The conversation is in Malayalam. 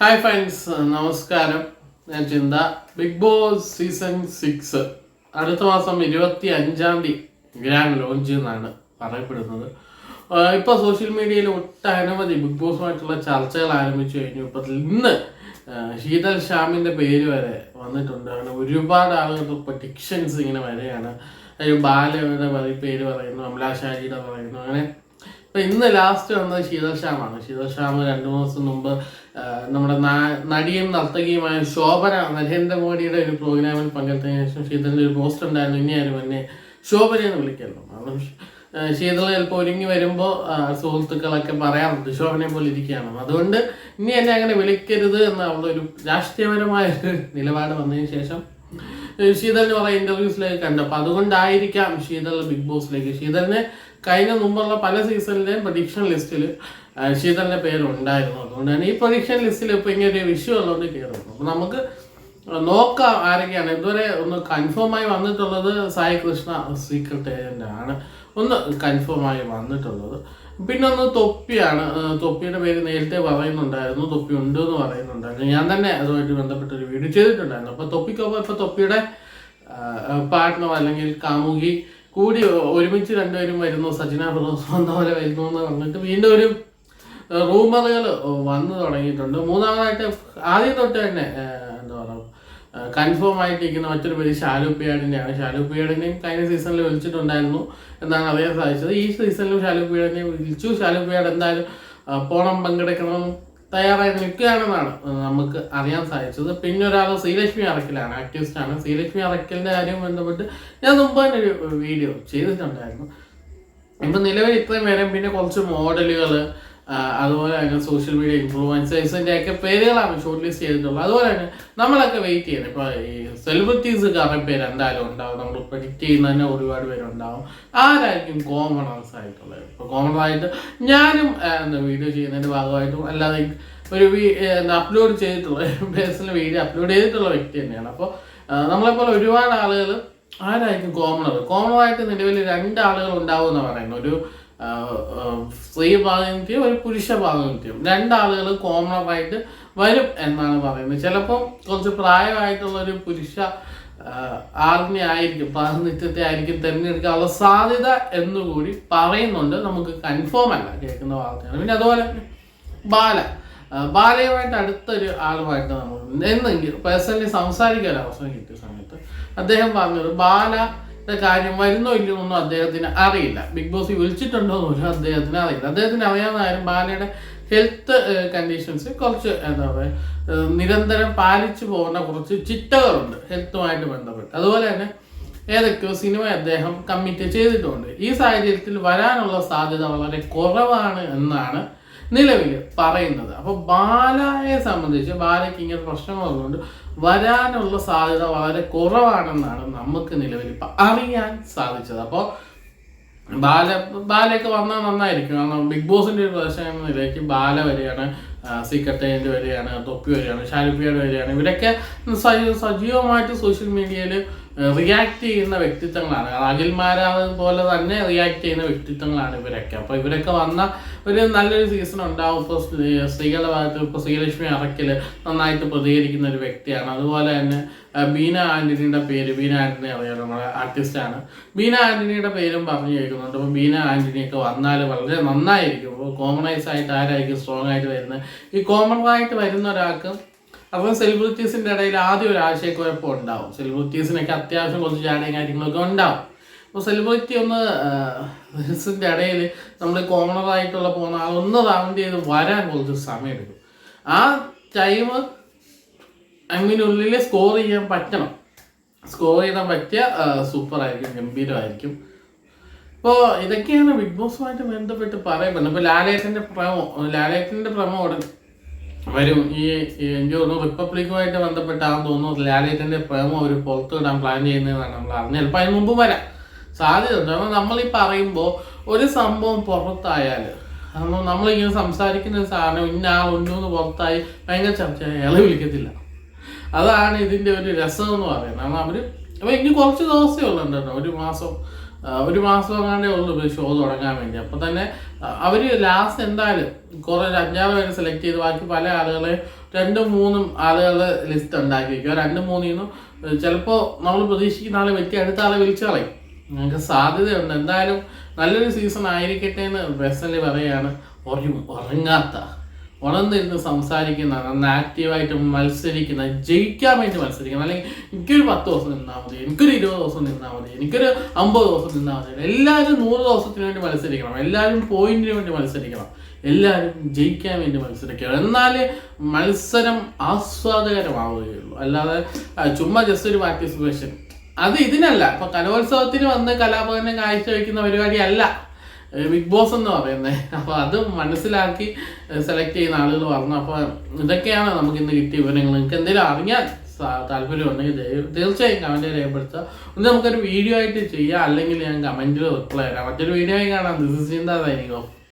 ഹായ് ഫ്രണ്ട്സ് നമസ്കാരം. ഞാൻ ചിന്ത. ബിഗ് ബോസ് സീസൺ സിക്സ് അടുത്ത മാസം ഇരുപത്തി അഞ്ചാം തീയതി ഗ്രാൻഡ് ലോഞ്ച് എന്നാണ് പറയപ്പെടുന്നത്. ഇപ്പൊ സോഷ്യൽ മീഡിയയിൽ ഒട്ടനവധി ബിഗ് ബോസുമായിട്ടുള്ള ചർച്ചകൾ ആരംഭിച്ചു കഴിഞ്ഞു. ഇപ്പൊ ഇന്ന് ശീതൽ ഷാമിന്റെ പേര് വരെ വന്നിട്ടുണ്ട് അങ്ങനെ ഒരുപാട് ആളുകൾ പ്രഡിക്ഷൻസ് ഇങ്ങനെ വരെയാണ്. ബാലയുടെ പേര് പറയുന്നു അമലാശാരിയുടെ പറയുന്നു അങ്ങനെ ഇപ്പൊ ഇന്ന് ലാസ്റ്റ് വന്നത് ശീതശ്യാമാണ് ശ്യാമാണ്. ശീതൽ രണ്ടു മാസം മുമ്പ് നമ്മുടെ നടിയും നർത്തകിയുമായ ശോഭന നരേന്ദ്രമോദിയുടെ ഒരു പ്രോഗ്രാമിൽ പങ്കെടുത്തതിന് ശേഷം ശീതലിന്റെ ഒരു പോസ്റ്റ് ഉണ്ടായിരുന്നു. ഇനി ആരും എന്നെ ശോഭന എന്ന് വിളിക്കുന്നു കാരണം ശീതൾ ചിലപ്പോൾ ഒരുങ്ങി വരുമ്പോൾ സുഹൃത്തുക്കളൊക്കെ പറയാറുണ്ട് ശോഭനയെ പോലെ ഇരിക്കുകയാണ്. അതുകൊണ്ട് ഇനി എന്നെ അങ്ങനെ വിളിക്കരുത് എന്ന അവളുടെ ഒരു രാഷ്ട്രീയപരമായ ഒരു നിലപാട് വന്നതിന് ശേഷം ശീതലിന് കുറേ ഇന്റർവ്യൂസിലേക്ക് കണ്ടു. അപ്പൊ അതുകൊണ്ടായിരിക്കാം ശീതൾ ബിഗ് ബോസിലേക്ക് ശീതലിന് കഴിഞ്ഞ മുമ്പുള്ള പല സീസണിലെയും പ്രൊഡിക്ഷൻ ലിസ്റ്റിൽ ശീതലിന്റെ പേരുണ്ടായിരുന്നു. അതുകൊണ്ടാണ് ഈ പ്രൊഡിക്ഷൻ ലിസ്റ്റിൽ ഇപ്പൊ ഇങ്ങനെ ഒരു വിഷു ഉള്ളതുകൊണ്ട് കയറുന്നു അപ്പൊ നമുക്ക് നോക്കാം ആരൊക്കെയാണ്. ഇതുവരെ ഒന്ന് കൺഫേം ആയി വന്നിട്ടുള്ളത് സായി കൃഷ്ണ സീക്രട്ട് ഏജന്റ് ആണ് ഒന്ന് കൺഫേം ആയി വന്നിട്ടുള്ളത്. പിന്നെ ഒന്ന് തൊപ്പിയാണ്. തൊപ്പിയുടെ പേര് നേരത്തെ പറയുന്നുണ്ടായിരുന്നു. തൊപ്പി ഉണ്ട് എന്ന് പറയുന്നുണ്ടായിരുന്നു. ഞാൻ തന്നെ അതുമായിട്ട് ബന്ധപ്പെട്ട ഒരു വീഡിയോ ചെയ്തിട്ടുണ്ടായിരുന്നു. അപ്പൊ തൊപ്പിക്കൊപ്പം ഇപ്പൊ തൊപ്പിയുടെ പാർട്ട്ണർ അല്ലെങ്കിൽ കാമുകി കൂടി ഒരുമിച്ച് രണ്ടുപേരും വരുന്നു സജിന ഫിറോസ് വന്ന പോലെ വരുന്നു എന്ന് പറഞ്ഞിട്ട് വീണ്ടും ഒരു റൂമറുകൾ വന്നു തുടങ്ങിയിട്ടുണ്ട്. മൂന്നാമതായിട്ട് ആദ്യം തൊട്ട് തന്നെ എന്താ പറയുക കൺഫേം ആയിട്ടിരിക്കുന്ന മറ്റൊരു പേര് ഷാലു പിയാടിന്റെയാണ് ഷാലു പിയാടിനെയും കഴിഞ്ഞ സീസണിൽ വിളിച്ചിട്ടുണ്ടായിരുന്നു എന്നാണ് അറിയാൻ സാധിച്ചത്. ഈ സീസണിലും ഷാലു പിയാടിനെ വിളിച്ചു. ഷാലു പിയാട് എന്തായാലും പോണം പങ്കെടുക്കണം. തയ്യാറായി നിൽക്കുകയാണെന്നാണ് നമുക്ക് അറിയാൻ സാധിച്ചത്. പിന്നെ ഒരാൾ ശ്രീലക്ഷ്മി അറക്കലാണ് ആക്ടിവിസ്റ്റ് ആണ്. ശ്രീലക്ഷ്മി അറക്കലിന്റെ കാര്യം ബന്ധപ്പെട്ട് ഞാൻ മുമ്പ് തന്നെ ഒരു വീഡിയോ ചെയ്തിട്ടുണ്ടായിരുന്നു. ഇപ്പൊ നിലവിൽ ഇത്രയും പേരും പിന്നെ കുറച്ച് മോഡലുകൾ അതുപോലെ തന്നെ സോഷ്യൽ മീഡിയ ഇൻഫ്ലുവൻസേഴ്സിന്റെ ഒക്കെ പേരുകളാണ് ഷോർട്ട് ലിസ്റ്റ് ചെയ്തിട്ടുള്ളത്. അതുപോലെ തന്നെ നമ്മളൊക്കെ വെയിറ്റ് ചെയ്യുന്നത്. ഇപ്പൊ ഈ സെലിബ്രിറ്റീസ് കാരണം പേര് എന്തായാലും ഉണ്ടാവും. നമ്മൾ പ്രഡിക്റ്റ് ചെയ്യുന്ന തന്നെ ഒരുപാട് പേരുണ്ടാവും. ആരായിരിക്കും കോമണേഴ്സ് ആയിട്ടുള്ളത്? ഇപ്പൊ കോമൺ ആയിട്ട് ഞാനും എന്താ വീഡിയോ ചെയ്യുന്നതിന്റെ ഭാഗമായിട്ടും അല്ലാതെ ഒരു അപ്ലോഡ് ചെയ്തിട്ടുള്ള പേഴ്സണൽ വീഡിയോ അപ്ലോഡ് ചെയ്തിട്ടുള്ള വ്യക്തി തന്നെയാണ്. അപ്പോൾ നമ്മളെപ്പോലെ ഒരുപാട് ആളുകൾ ആരായിരിക്കും കോമണർ ആയിട്ട് നിലവിൽ രണ്ട് ആളുകൾ ഉണ്ടാവും എന്ന് പറയുന്നത്. ഒരു സ്ത്രീ പ്രാതിനിധ്യം ഒരു പുരുഷ പ്രാതിനിധ്യം രണ്ടാളുകൾ കോമൺ ആയിട്ട് വരും എന്നാണ് പറയുന്നത്. ചിലപ്പം കുറച്ച് പ്രായമായിട്ടുള്ള ഒരു പുരുഷ ആർമി ആയിരിക്കും പ്രാതിനിധ്യത്തെ ആയിരിക്കും തിരഞ്ഞെടുക്കാനുള്ള സാധ്യത എന്നുകൂടി പറയുന്നുണ്ട്. നമുക്ക് കൺഫേം അല്ല കേൾക്കുന്ന വാർത്തയാണ്. പിന്നെ അതുപോലെ ബാല. ബാലയുമായിട്ട് അടുത്തൊരു ആളുമായിട്ട് നമ്മൾ എന്നെങ്കിലും പേഴ്സണലി സംസാരിക്കാൻ അവസരം കിട്ടിയ സമയത്ത് അദ്ദേഹം പറഞ്ഞത് ബാലയുടെ കാര്യം വരുന്നോ ഇല്ലയോ ഒന്നും അദ്ദേഹത്തിന് അറിയില്ല. ബിഗ് ബോസ് വിളിച്ചിട്ടുണ്ടോ എന്നും അദ്ദേഹത്തിന് അറിയില്ല. അദ്ദേഹത്തിന് അറിയാവുന്ന കാര്യം ബാലയുടെ ഹെൽത്ത് കണ്ടീഷൻസ് കുറച്ച് എന്താ പറയുക നിരന്തരം പാലിച്ചു പോകുന്ന കുറച്ച് ചിട്ടകളുണ്ട് ഹെൽത്തുമായിട്ട് ബന്ധപ്പെട്ട്. അതുപോലെ തന്നെ ഏതൊക്കെയോ സിനിമ അദ്ദേഹം കമ്മിറ്റ് ചെയ്തിട്ടുണ്ട്. ഈ സാഹചര്യത്തിൽ വരാനുള്ള സാധ്യത വളരെ കുറവാണ് എന്നാണ് നിലവിൽ പറയുന്നത്. അപ്പൊ ബാലയെ സംബന്ധിച്ച് ബാലയ്ക്ക് ഇങ്ങനെ പ്രശ്നങ്ങളുള്ളതുകൊണ്ട് വരാനുള്ള സാധ്യത വളരെ കുറവാണെന്നാണ് നമുക്ക് നിലവിൽ ഇപ്പൊ അറിയാൻ സാധിച്ചത്. അപ്പോൾ ബാല ബാലയൊക്കെ വന്നാൽ നന്നായിരിക്കും. കാരണം ബിഗ് ബോസിന്റെ ഒരു പ്രദർശനം എന്ന നിലയ്ക്ക് ബാല വരികയാണ് സീക്രട്ടേജന്റ് വരികയാണ് തൊപ്പി വരികയാണ് ഷാരുപ്പിയാട് വരികയാണ്. ഇവരൊക്കെ സജീവ സജീവമായിട്ട് സോഷ്യൽ മീഡിയയിൽ റിയാക്ട് ചെയ്യുന്ന വ്യക്തിത്വങ്ങളാണ്. അഖിൽമാരാവ് പോലെ തന്നെ റിയാക്ട് ചെയ്യുന്ന വ്യക്തിത്വങ്ങളാണ് ഇവരൊക്കെ. അപ്പോൾ ഇവരൊക്കെ വന്ന ഒരു നല്ലൊരു സീസൺ ഉണ്ടാവും. ഇപ്പോൾ സ്ത്രീകളുടെ ഭാഗത്ത് ഇപ്പോൾ ശ്രീലക്ഷ്മി അറക്കൽ നന്നായിട്ട് പ്രതികരിക്കുന്ന ഒരു വ്യക്തിയാണ്. അതുപോലെ തന്നെ ബീന ആന്റണിയുടെ പേര് ബീന ആന്റണി അറിയാലോ നമ്മുടെ ആർട്ടിസ്റ്റാണ്. ബീന ആന്റണിയുടെ പേരും പറഞ്ഞു കേൾക്കുന്നുണ്ട്. അപ്പോൾ ബീന ആന്റണിയൊക്കെ വന്നാൽ വളരെ നന്നായിരിക്കും. കോമണൈസ് ആയിട്ട് ആരായിരിക്കും സ്ട്രോങ് ആയിട്ട് വരുന്നത്? ഈ കോമൺ ആയിട്ട് വരുന്ന ഒരാൾക്ക് അപ്പം സെലിബ്രിറ്റീസിന്റെ ഇടയിൽ ആദ്യം ഒരു ആശയക്കുഴപ്പം ഉണ്ടാവും. സെലിബ്രിറ്റീസിനൊക്കെ അത്യാവശ്യം കുറച്ച് ചാടയും കാര്യങ്ങളൊക്കെ ഉണ്ടാവും. അപ്പോൾ സെലിബ്രിറ്റി ഒന്ന് ിന്റെ ഇടയിൽ നമ്മൾ കോമണറായിട്ടുള്ള പോകുന്ന ആൾ ഒന്ന് റൗണ്ട് ചെയ്ത് വരാൻ കുറച്ച് സമയമെടുക്കും. ആ ടൈം അതിനുള്ളിൽ സ്കോർ ചെയ്യാൻ പറ്റണം. സ്കോർ ചെയ്യാൻ പറ്റിയ സൂപ്പർ ആയിരിക്കും ഗംഭീരമായിരിക്കും. ഇപ്പോൾ ഇതൊക്കെയാണ് ബിഗ് ബോസുമായിട്ട് ബന്ധപ്പെട്ട് പറയുന്നത്. ഇപ്പോൾ ലാലേട്ടന്റെ പ്രമോ ലാലേട്ടന്റെ പ്രമോ വരും. ഈ എനിക്ക് തോന്നുന്നു റിപ്പബ്ലിക്കുമായിട്ട് ആ തോന്നുന്നു. ലാലേട്ടന്റെ പ്രേമം ഒരു പുറത്തു വിടാൻ പ്ലാൻ ചെയ്യുന്നതെന്നാണ് നമ്മൾ അറിഞ്ഞത്. ചിലപ്പോൾ അതിന് മുമ്പ് വരാം. സാധ്യതയുണ്ട്. കാരണം നമ്മൾ ഈ പറയുമ്പോൾ ഒരു സംഭവം പുറത്തായാൽ നമ്മൾ നമ്മളിങ്ങനെ സംസാരിക്കുന്ന സാധനം ഇന്ന ആളുണ്ടോ എന്ന് പുറത്തായി ഭയങ്കര ചർച്ച അയാളെ വിളിക്കത്തില്ല. അതാണ് ഇതിന്റെ ഒരു രസം എന്ന് പറയുന്നത്. കാരണം അവർ അപ്പോൾ ഇനി കുറച്ച് ദിവസമേ ഉള്ളൂ കേട്ടോ ഒരു മാസം ഒരു മാസം എങ്ങാണ്ടേ ഉള്ളൂ ഷോ തുടങ്ങാൻ വേണ്ടി. അപ്പം തന്നെ അവർ ലാസ്റ്റ് എന്തായാലും കുറേ അഞ്ചാറ് പേര് സെലക്ട് ചെയ്ത് ബാക്കി പല ആളുകളെ രണ്ടും മൂന്നും ആളുകളുടെ ലിസ്റ്റ് ഉണ്ടാക്കി വെക്കുക രണ്ടും മൂന്നിൽ നിന്നും ചിലപ്പോൾ നമ്മൾ പ്രതീക്ഷിക്കുന്ന ആളെ വ്യക്തി അടുത്ത ആളെ വിളിച്ചു കളയും. ഞങ്ങൾക്ക് സാധ്യതയുണ്ട്. എന്തായാലും നല്ലൊരു സീസൺ ആയിരിക്കട്ടെ എന്ന് പേഴ്സണലി പറയുകയാണ്. ഉറങ്ങാത്ത ഉണർന്നിരുന്ന് സംസാരിക്കുന്ന നന്ന ആക്റ്റീവായിട്ട് മത്സരിക്കുന്ന ജയിക്കാൻ വേണ്ടി മത്സരിക്കുന്ന അല്ലെങ്കിൽ എനിക്കൊരു പത്ത് ദിവസം നിന്നാൽ മതി എനിക്കൊരു ഇരുപത് ദിവസം നിന്നാൽ മതി എനിക്കൊരു അമ്പത് ദിവസം നിന്നാൽ മതി. എല്ലാവരും നൂറ് ദിവസത്തിന് വേണ്ടി മത്സരിക്കണം. എല്ലാവരും പോയിന്റിന് വേണ്ടി മത്സരിക്കണം. എല്ലാവരും ജയിക്കാൻ വേണ്ടി മത്സരിക്കണം. എന്നാലേ മത്സരം ആസ്വാദകരമാവുകയുള്ളൂ. അല്ലാതെ ചുമ്മാ ജസ്റ്റ് ഒരു പാർട്ടിസിപ്പേഷൻ അത് ഇതിനല്ല. ഇപ്പൊ കലോത്സവത്തിന് വന്ന് കലാഭവനെ കാഴ്ചവെക്കുന്ന പരിപാടിയല്ല ഏഹ് ബിഗ് ബോസ് എന്ന് പറയുന്നത് അപ്പോൾ അത് മനസ്സിലാക്കി സെലക്ട് ചെയ്യുന്ന ആളുകൾ പറഞ്ഞു അപ്പോൾ ഇതൊക്കെയാണ് നമുക്ക് ഇന്ന് കിട്ടിയ വിവരങ്ങൾ. നിങ്ങൾക്ക് എന്തെങ്കിലും അറിയാൻ താല്പര്യം താല്പര്യമുണ്ടെങ്കിൽ തീർച്ചയായും കമന്റ് രേഖപ്പെടുത്തുക. ഒന്ന് നമുക്കൊരു വീഡിയോ ആയിട്ട് ചെയ്യാം. അല്ലെങ്കിൽ ഞാൻ കമന്റിൽ റിപ്ലൈ തരാം മറ്റൊരു വീഡിയോ ആയി കാണാം. This is Chintha signing off